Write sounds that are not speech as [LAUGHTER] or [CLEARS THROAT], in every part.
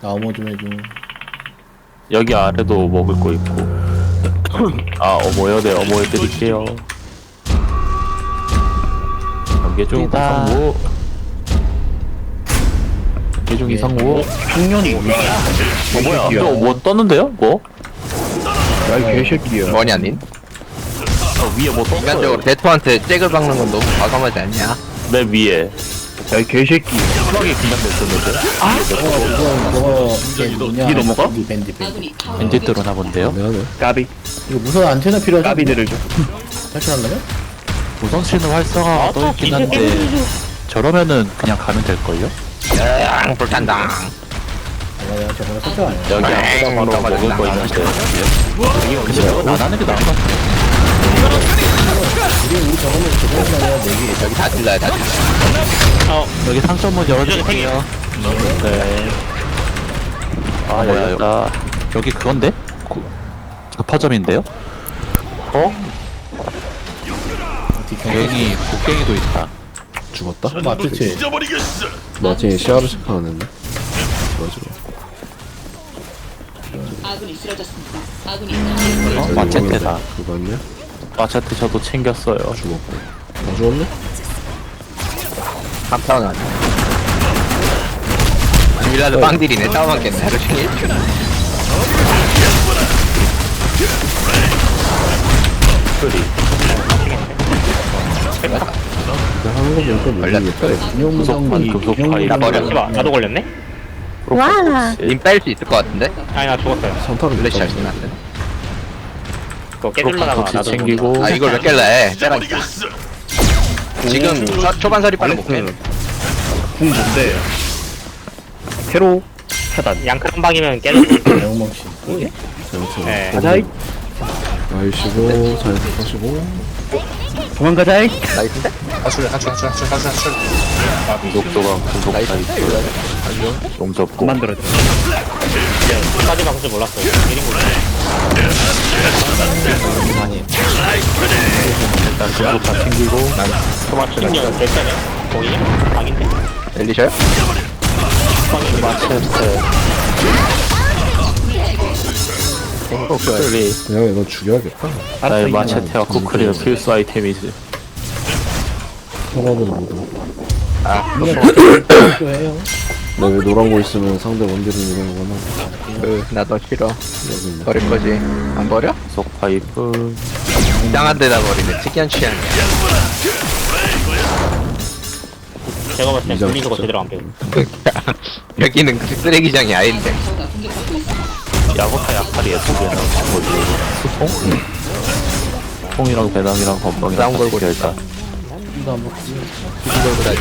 나 어머 좀 해줘. 여기 아래도 먹을 거 있고. [CLEARS THROAT] 아 어머요, 네 어머 해드릴게요. 경계중 있다. 이상무. 경계중 이상무. 청년이 어 뭐야? 또 뭐 떴는데요? 뭐? 야이 개새끼야 뭐냐 닌? 어, 위에 뭐 떴어요? 인간적으로 대토한테 잭을 박는 건 너무 과감하지 않냐? 맨 위에. 야 이 개새끼 수박이 긴장됐었는데. 이게 뭐냐? 이게 넘어가? 밴디 밴디 밴디. 들어나 본데요? 까비 이거 무선 안테나 필요하죠? 까비들을 줘 탈출하려면? 우선치는 활성화가 떠 있긴 한데 저러면은 그냥 가면 될걸요? 아, 내가 저번에 설정 안 해. 여기 앞에다 바로 먹을 거 있는데. 저건 안 하는 게 나은 것 같아 우리 저번에 저번에 여기 다 질러야 다 질러 여기 상점문 열어줄게요 네. 아, 뭐야, 열렸다. 여기 그건데? 고- 급파점인데요? 어? 여기 곡괭이도 있다 죽었다? 맞지? 나중에 시야를 체크하는데 맞아 아군이 쓰러졌습니다. 아군이 어? 마체테다 그거 아니야? 마차트 저도 챙겼어요. 죽었고 다 죽었네? 감사원 아니야 주일날도 빵딜이네 싸움하겠네 하루 종일 근데 하는 거 보니까 모르겠다 인용무성이 급속 파이. 나 버려. 씨발 나도 걸렸네? 와. 님 뺄 수 있을 것 같은데? 아니 나 죽었어요 선타를 블레시 잘 쓰는데 그거 깨질라다가 같이 나도 챙기고. 아 이걸 몇 개를 해 째라니까 지금 서- 초반 서리빨은 못해 궁 뭔데 테로 차단. 양클 한 방이면 깨질 내용먹시. 네. 가자이. 아이시고 잘 하시고. 도망가자이. 나이스인데? 가출 가출 가출 가출 가출 가출 구독도가 구독 나이스. 용 접고. 만들어줘. 끝까지 박을 줄 몰랐어요 1인 분 일단 다 챙기고. 팀장 됐잖아요 거기냐? 방인데? 열리셔요? 마체테. 쿠크리. 그냥 이거 죽여야겠다 나의 마체테와 쿠크리는 필수 아이템이지. 평화는 모두 필요해요. [COUGHS] 너왜 노란 거 있으면 상대 원딜은 이런 거나 그 나도 싫어 여기 있네 버릴 거지 안 버려? 구속 파이프. 이상한 데다 버리네 특이한 취향이야 제가 봤을 땐 이장 분리수거 진짜. 제대로 안 배우 [LAUGHS] 여기는 그 쓰레기장이 아닌데 야구타 약팔이 예쁘게 나온 거지. 수통? 통이랑 배낭이랑 건방이랑 다 걸고 일단. 먹지. 뒤집어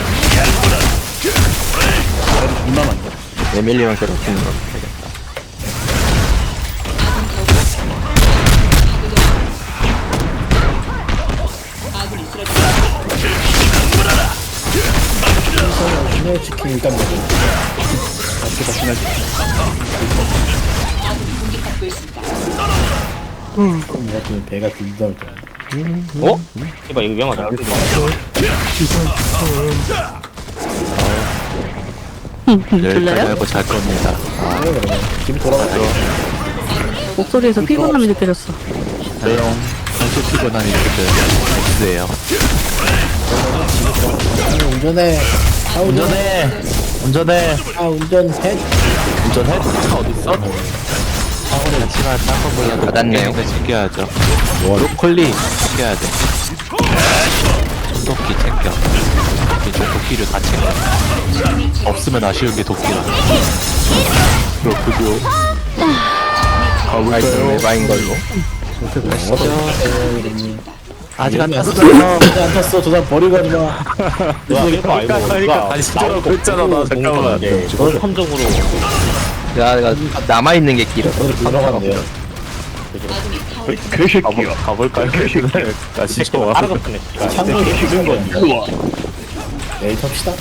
다니 존나 많다 에밀리만 괴롭히는 거 되겠다 아군이 쓰러졌습니다. 신의 치킨 일단 먹어. 아군이 공격받고 있습니다. 그럼 같으면 배가 들다 올 줄. 어? 이봐 이거 위험하다 여기까지 하고 잘 겁니다 아, 그러면 지금 돌아가죠. 목소리에서 피곤함이 느껴졌어. 내용 한수 피곤한 일들은 X예요 아, 운전해. 아, 운전해. 운전해 아, 운전해. 운전해? 차 어딨어? 하지만 딴거 몰라도 받았네요. 곡괭이는 챙겨야죠 브로콜리 챙겨야 돼 손도끼 챙겨. 이제 도끼를 다 챙겨. 없으면 아쉬운 게 도끼라. 그렇군요. 가볼까요? 에바인 걸로. 아직 안 탔어. [LAUGHS] 아직 안 탔어. 저 사람 버리고 이거 알고 그러니까 다시 들어가고 있잖아, 나 잠깐만. 함정으로. 야 내가 남아 있는 게 길어 어디 들어가는데요? 개새끼야 가볼까요? 나 진짜 와. 알아봤네 창문이 죽은 거야. 내일 탑시다.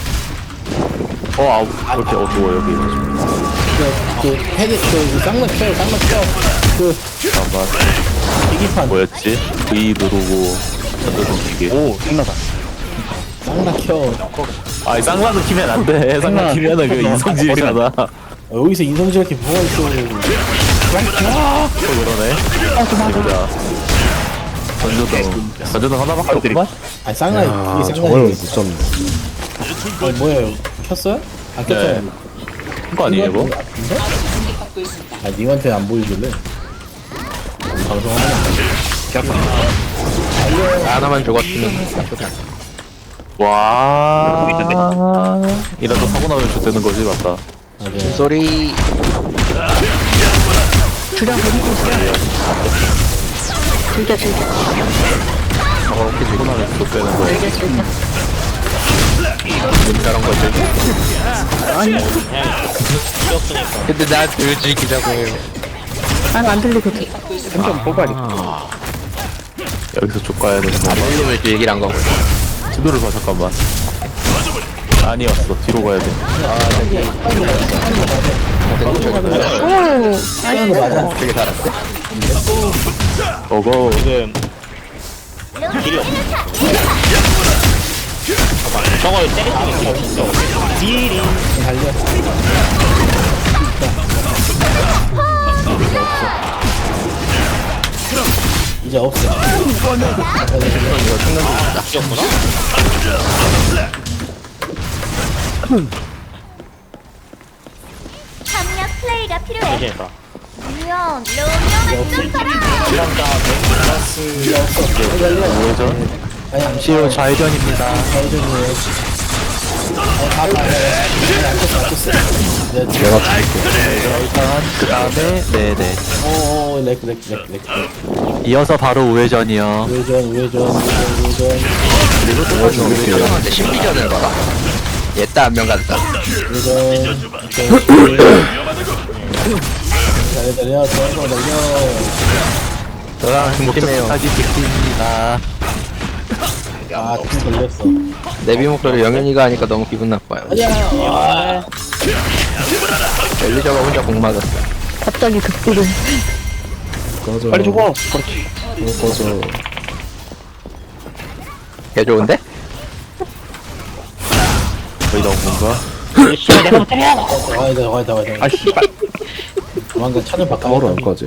어, 아우, 그렇게 어두워, 여기. 그, 그, 헤드, 그, 그 쌍락 켜, 쌍락 켜. 그, 잠깐만. 기기판. 뭐였지? V 누르고, 전도성 기계. 오 생나다 쌍락 켜. 아이, 쌍라도 키면 안 돼. 쌍라 키면은 그 인성질이잖아. 어, 여기서 인성질 이렇게 뭐가 있어 던져도 던져도 하나밖에 없구만. 아니 쌍라이 아 이게 저걸 쌍라이 못 잡네 아니 뭐예요 켰어요? 안 켰잖아요 한거 아니에요 이거? 아 님한테 안 보이길래 방송하면 하나만 죽었으면. 와. 이라도 사고 나면 좋다는 거지 맞다. 맞아요 소리 주량 버리고 있어요. 즐겨, 즐겨. 사고 나면 좋다는 거지. 즐겨, 즐겨. 저런 거 즐기. 뛰었으니까. 근데 나들 즐기자고 해요. 난안 들리거든. 한점 뽑아야겠다. 여기서 쪽 가야 되는 거. 볼륨을 즐기란 거고. 지도를 봐 잠깐만. 아니었어 뒤로 가야 돼. 오, 쌍라이 맞아 되게 잘했어. 어거 지금 길이 저걸 때리시면 길이 이제 없어 뛰었구나? 협력 플 레이가 필요해. 이제니까. 물론 로미오만 좀 봐라. 우회전. 아니 시오 좌회전입니다. 좌회전이에요 잡을게 우회전, 그 다음에, 네네. 어어 렉렉렉 렉 렉 이어서 바로 우회전이요. 우회전 우회전 우회전 우회전 우회전한테 심리전을 걸어. 얘따 한명 갔다. 우회전 달려 달려 저거 달려 저랑 팀이에요. 목적까지 지킵니다. 아팀 걸렸어 내비 목소리 영현이가 하니까 너무 기분 나빠요. 아니야 엘리저가 혼자 공 맞았어. 갑자기 극도로. 꺼져 빨리 줘봐. 어, 꺼져 개 좋은데? 거의 나온 건가? 와이다 와이다 와이다 아 씨발. 조만간 차는 바꿔 안 꺼지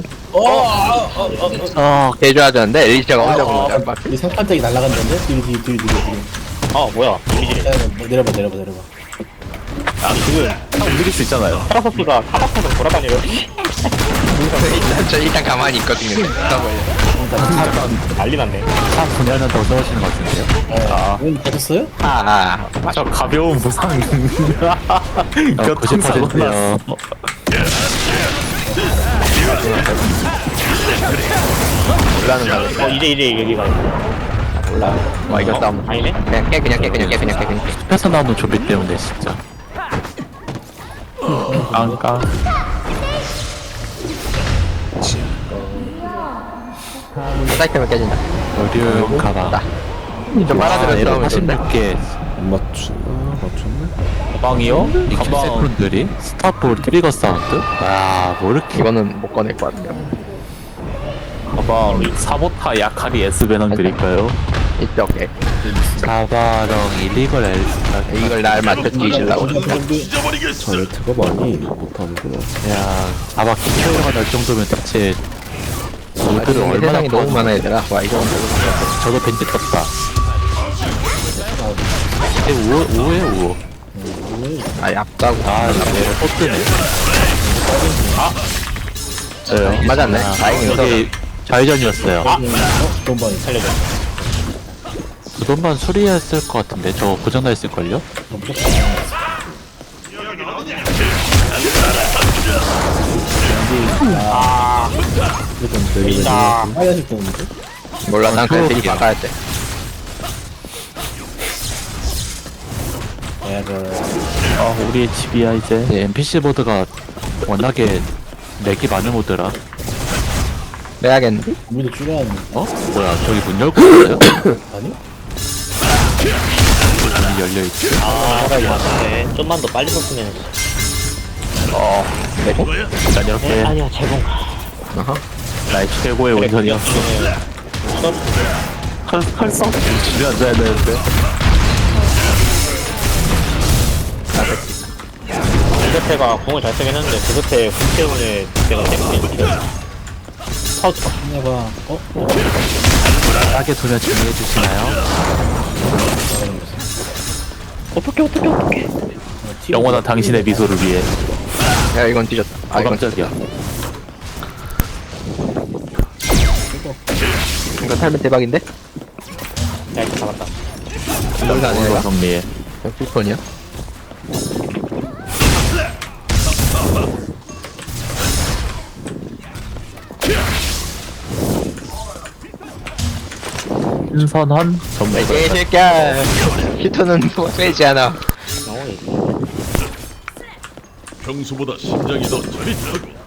어, 개 좋아하셨는데 엘리저가 혼자 공 맞았어. 이 상판짝이 날아간다는데? 뒤로 뒤로 뒤로 뒤로 뒤로 아, 뭐야. 이미지. 야, 뭐, 내려봐 내려봐 내려봐 아니, 지금 딱 움직일 수 있잖아요. 카라소피가 카라소로 돌아다녀요. 일단 저 일단 가만히 있거든요. 난리 났네. 차더 좋아하시는 것 같은데요. 아 오늘 받았어요? 아, 아. 저 가벼운 부상. 어, 교통사고 90%요. 올라는 거. 어, 이제, 이제 여기 가. 올라. 와 이거 싸움. 아니네? 그냥 깨 그냥 깨 그냥 깨 그냥 깨 그냥 깨. 숲에서 나오는 좀비 때문에, 진짜. 깡깡. 사이트면 깨진다. 어려운 가방. 좀 빨아들여 싸우면 좋은데. 46개. 안 맞추나 맞췄네 가방이요? 이 가방. 세분들이 스타볼 트리거 사운드? 아, 뭐 이렇게. 이거는 못 꺼낼 것 같아요. 가방. 사보타 야카리 S 배낭 드릴까요? 이쪽 개. 사바령 일리걸 엘스타. 이걸 날 맞춰 뒤질라고. 저 레트가 많이 못하는구나 야, 아마 키워가 날 정도면 대체 모드를 아니, 얼마나 세상이 너무 많아 얘들아. 와 이거 저도 벤지 떴다. 이게 우호, 우호에 우호. 아 얍다고. 아, 얘를 또 뜨네. 네. 맞았네. 다행히 이거 여기 좌회전이었어요. 돈번 살려줘. 부동반 수리했을 것 같은데 저거 고장나 있을걸요? 자, 하얀색 돈인데? 몰라 난 그냥 그럴게요. 바꿔야 돼. 아 우리의 집이야 이제 네, NPC 보드가 워낙에 렉이 많은 모드라 빼야겠는데? 우리도 줄여야 하는 어? 뭐야 저기 문 열고 있어요? [COUGHS] 아니? 문이 열려있지? 아, 맞네. 좀만 더 빨리 썼으면. 어. 내고? 일단 이렇게 아니야, 제공. 어허. 나의 최고의 운전이었어 할, 할성 집에 앉아야 되는데. 그대태가 공을 잘 쓰긴 했는데 그대태 공 때문에 내가 데미지 못해 파우치 봐 해봐. 어? 싸게 두면 정리해 주시나요? 어떻게 어떻게 어떻게 영원한 당신의 미소를 위해 야 이건 뒤졌다 아 아 이건 깜짝이야 이거 살면 대박인데? 야 이거 잡았다 오늘 내가 정리해 풀폰이야? 신선한 전문 이 새끼야. 히터는 뭐 빼지 않아. 평소보다 심장이 더 저릿하고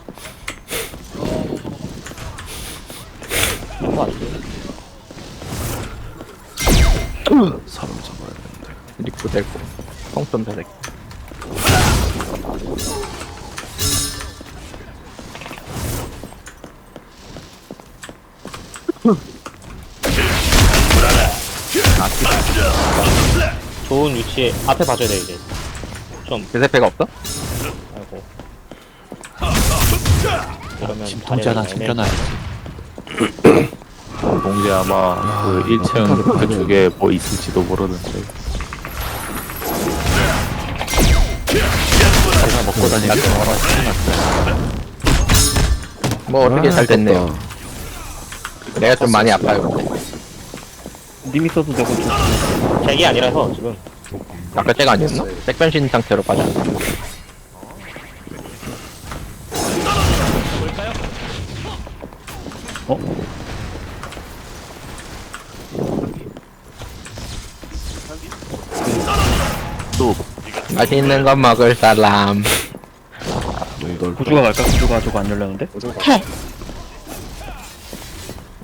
사람 잡아야 되는데. 리프 될거. 통점 배색 좋은 위치에 앞에 봐줘야 돼 이제. 좀. 배색패가 없어? 아이고. 그러면 자리를 챙겨놔야지 봉지 아마 그 1층 그쪽에 뭐 있을지도 모르는데 다니는 거라 생각났어요 뭐 어떻게 아, 잘 됐네요. 아깝다. 내가 좀 많이 아파요 근데. 님 있어도 저거 좀. 잭이 아니라서 지금. 아까 쟤가 아니었나? 백변신 상태로 빠져 또 맛있는 거 먹을 사람 이걸 구조가 갈까? 구조가 저거 안 열렸는데?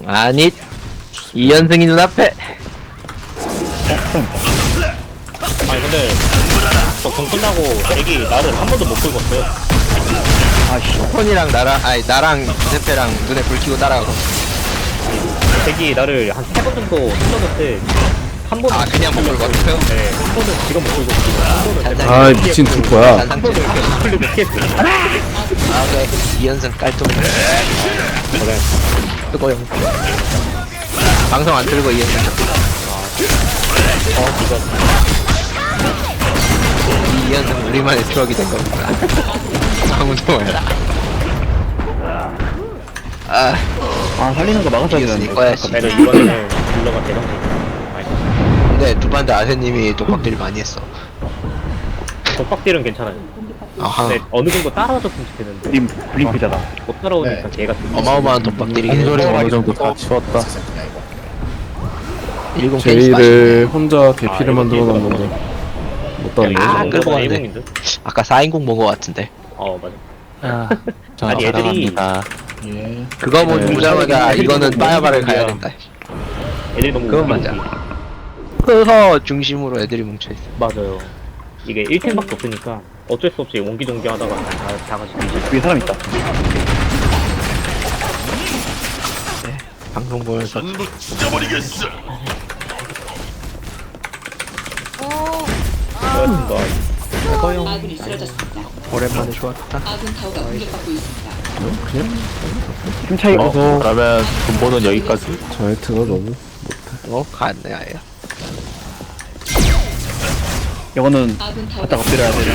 아니 이현승이 눈앞에. 아니 근데 저공 끝나고 잭이 나를 한 번도 못 긁었어요 폰이랑 나랑 아니 나랑 기세페랑 눈에 불 켜고 따라가고. 잭이 나를 한 세 번 정도 찔렀는데 한 번은 아 그냥 못 긁었어요? 네, 한 번은 지금 못한 번은 아 미친 투포야. 한 번은 이렇게 클릭을 피했어요. 아 그래 이현승 깔좀 그래. 뜨거요. 방송 안 틀고 이현승. 어 이거. 이 이현승 우리만의 추억이 된 겁니다. [LAUGHS] 아무도 몰라 아. 아 살리는 거 막았어야 이현승이 되는데 그래도 이번에는 딜러가 대박이다 근데 두 반대 아세님이 독박질 많이 했어. 독박딜은 괜찮아요. 아하. 근데 어느 정도 따라와줬으면 좋겠는데. 님 블링크잖아 못 따라오니까 네. 걔가 좀 어마어마한 독박질이긴 해 어느 정도 다 치웠다. 제이를 혼자 대피를 아, 만들어 이거 놨는데 못 따는 아, 끌고 끌고 왔네. 일본인데? 아까 4인공 본거 같은데. 어 맞아. 아, 전 [LAUGHS] 아니, 애들이- 사랑합니다. 예. 그거 뭐 네. 보자마자 이거는 빠야바를. 가야 된다. 애들이 너무 그건 웃기지. 흐허 중심으로 애들이 뭉쳐있어 맞아요 이게 1템밖에 없으니까 어쩔 수 없이 원기종기 하다가 다, 다, 다 같이. 위에 사람 있다 방송 보면서 전부 찢어버리겠어 오, 그렇습니다 아군이 쓰러졌습니다. 오랜만에 좋았다 아군 타워가 공격받고 있습니다. 힘 차이 어, 없어 그러면 분보는 여기까지 자이트가 너무 어? 갔네 아예 이거는 갖다 엎드려야 되네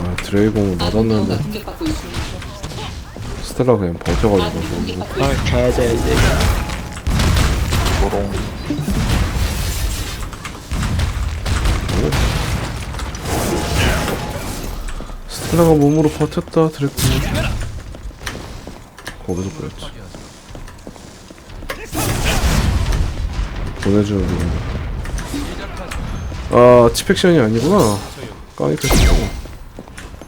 아 타워가 맞았는데. 공격받고 있습니다. 스텔라 그냥 버텨가지고. 너무 아. 가야지 이제. 도롱. 스텔라가 몸으로 버텼다 드래곤 거기서 보였지. 보내주는 아 치펙션이 아니구나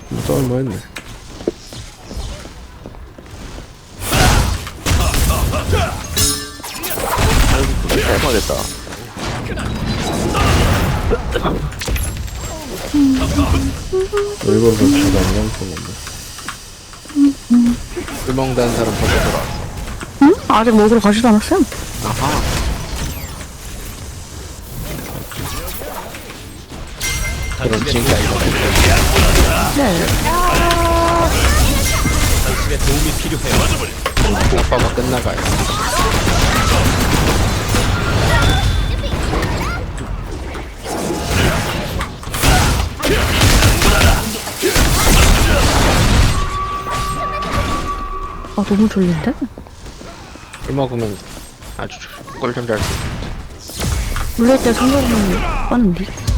뭐 짜증나 했네 해버렸다 일부러 그렇게 잘안 나올 건데 술 먹는다는 사람 벌써 돌아왔어 응? 아직 먹으러 가지도 않았어요? 아하 그럼 지금까지 네. 아빠가 끝나가요. 아 너무 졸린데? 술 먹으면 아주 꿀좀 잘. 수. 물릴 때 성격은 빠는데?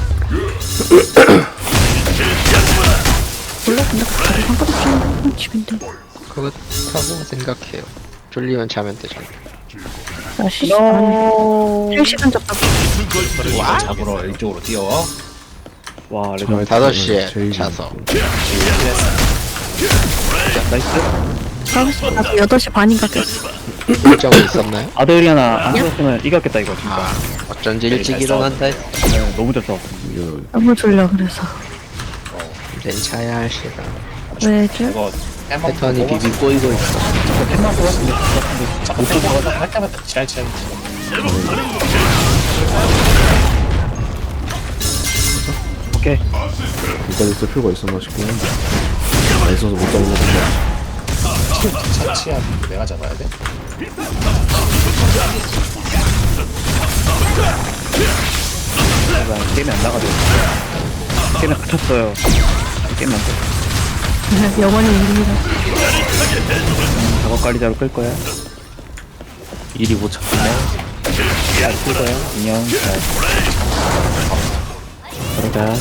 몰라 근데 그렇게 상관없이 하는 집인데 그렇다고 생각해요. 졸리면 자면 되잖아. 나 시시 아니 실시간 잡다 이거 잡으러 이쪽으로 뛰어. 와 레전 다섯 시에 제일 자서. 나이스 8시 반인가 깼어 일정이 있었나요? 아들이 하나 안 썼으면 이겼겠다 이거 진짜 아, 어쩐지 일찍 일어난다. 네, 너무 잘 싸웠어 너무 졸려 그래서 괜찮아야 할 시간. 왜죠? 이거 패턴이 비비 꼬이고 있어. 햄버거 뽑았으면 자꾸 햄버거 할 때마다 지랄지랄. 오케이 이까지 쓸 필요가 있었나 싶긴 한데 안 있어서 못 잡는 건데 차치야 내가 잡아야 돼. 제가 게임이 안 나가죠 게임에 갇혔어요. 게임 안 돼. [LAUGHS] 영원히 우리가 작업 관리자로 끌 거야. 일이 못 찾겠네. 잘끌 거야. 안녕. 잘. 그러자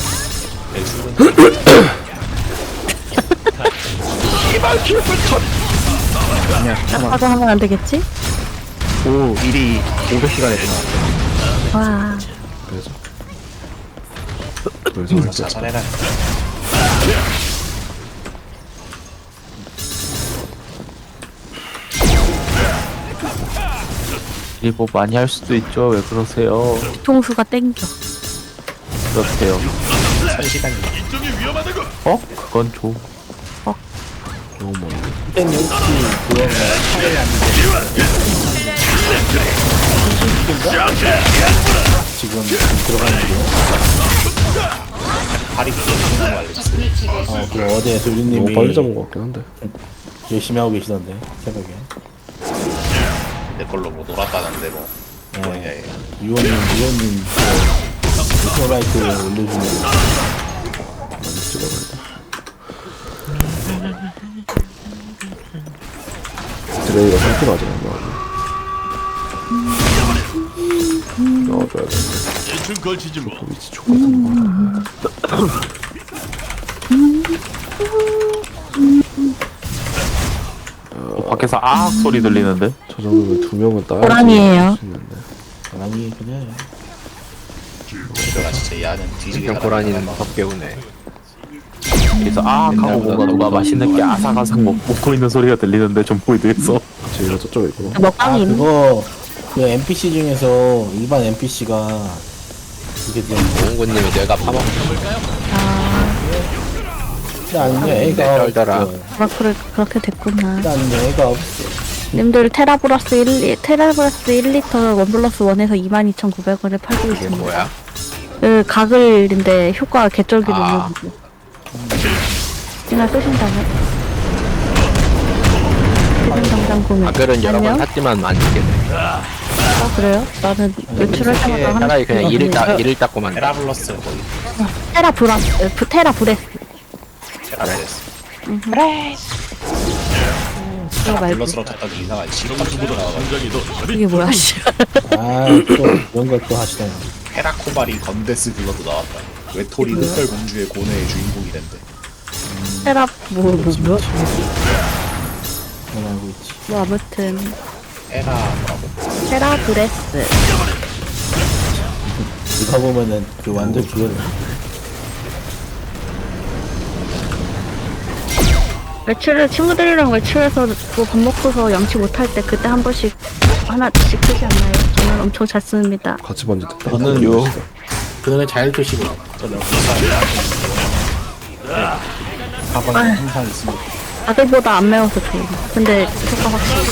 [LAUGHS] 아니야 잠깐만 사과 하면 안 되겠지? 오 일이 500시간에 되나 와 그래서 그래서 할 때. 자살해라. 일이 뭐 많이 할 수도 있죠. 왜 그러세요? 뒤통수가 땡겨 그렇대요. 이쪽이 위험하다고. 어? 그건 좀. 너무 멀리 거 지금 들어가는 게 발이. 어, 그 어제 너무 돌리님이 빨리 잡은 것 같긴 한데 열심히 하고 계시던데 새벽에. 내 걸로 뭐 놀았다는데 뭐. 네. 유원님, 유원님 그 스노라이트 올려주는 드레이가 3kg 아직 안 나왔네 넣어줘야 돼 대충 걸치지 뭐. 위치 족같은 어, 밖에서 아 소리 들리는데? 저 정도면 두 명은 따야지 호랑이에요. 할수 있는데. 사람이 그냥 내가 진짜 이 안은 뒤지게 그냥 고라니는 덕배우네. 그래서 아 하고 뭔가 누가 맛있는 게 아삭아삭 먹, 먹고 있는 소리가 들리는데 좀 보이드해서 제이가 저쪽에 있구나 아 먹방이 있는 그거 그 NPC 중에서 일반 NPC가 이게 좀 오은구님이 뇌가 파먹. 아니면 애가 떨더라. 없어. 아 그래 그렇게 됐구나 아니면 애가 없어. 님들 테라브라스 1, 테라브라스 1리터 원 플러스 원에서 22,900원에 팔고 이게 있습니다 뭐야? 그 가글인데 효과 개쩔기도 아. 모 이나 쓰신다면? 지금 당장 구매 아글은 여러 번? 샀지만 안 돼. 아 그래요? 나는 외출할 때마다 하는 차라리 그냥 이를 닦 이를 닦고만. 에라블러스 테라 브라스 부- 테라 브레스 에라블러스. 말고 블러스로 이상한 지금 나와가지고 저리. 이게 뭐야 씨 아또 이런 걸 또 하시다니. 헤라코바리 건데스 블러도 나왔다. 외톨이 흑별 공주의 고뇌의 주인공이 된대. 테라 뭐 뭐 뭐, 뭐, 난 알고 있지. 뭐 아무튼 에라 뭐라고? 테라 브레스 이거 보면은 그 완전 기회를 외출을 친구들이랑 외출해서 뭐 밥 먹고서 양치 못할 때 그때 한 번씩 하나씩 쓰지 않나요? 저는 엄청 잘 씁니다 같이 번지됐다 저는 요 불쌍합니다. 네. 가방에 항상 있습니다. 아들보다 안 매워서 좋은 근데 효과 확실히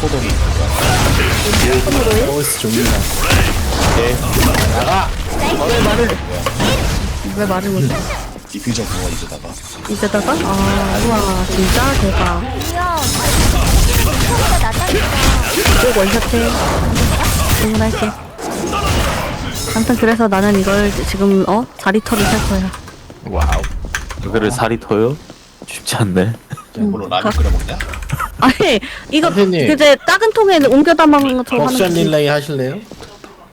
포동이 버스 종류나 왜 말을 못해? 디퓨저 그거 이제다가 이제다가 아 우와 진짜 대박. 소리가 나다니까. 꼭 원샷해. 주문할게. 아무튼 그래서 나는 이걸 지금 어 자리터를 할 거야. 와우. 그를 살이 터요? 쉽지 않네. 물론 라면 끓여 먹냐? 아니 이거 선생님. 이제 작은 통에 옮겨 담아서 하는 벅션 거지. 릴레이 하실래요?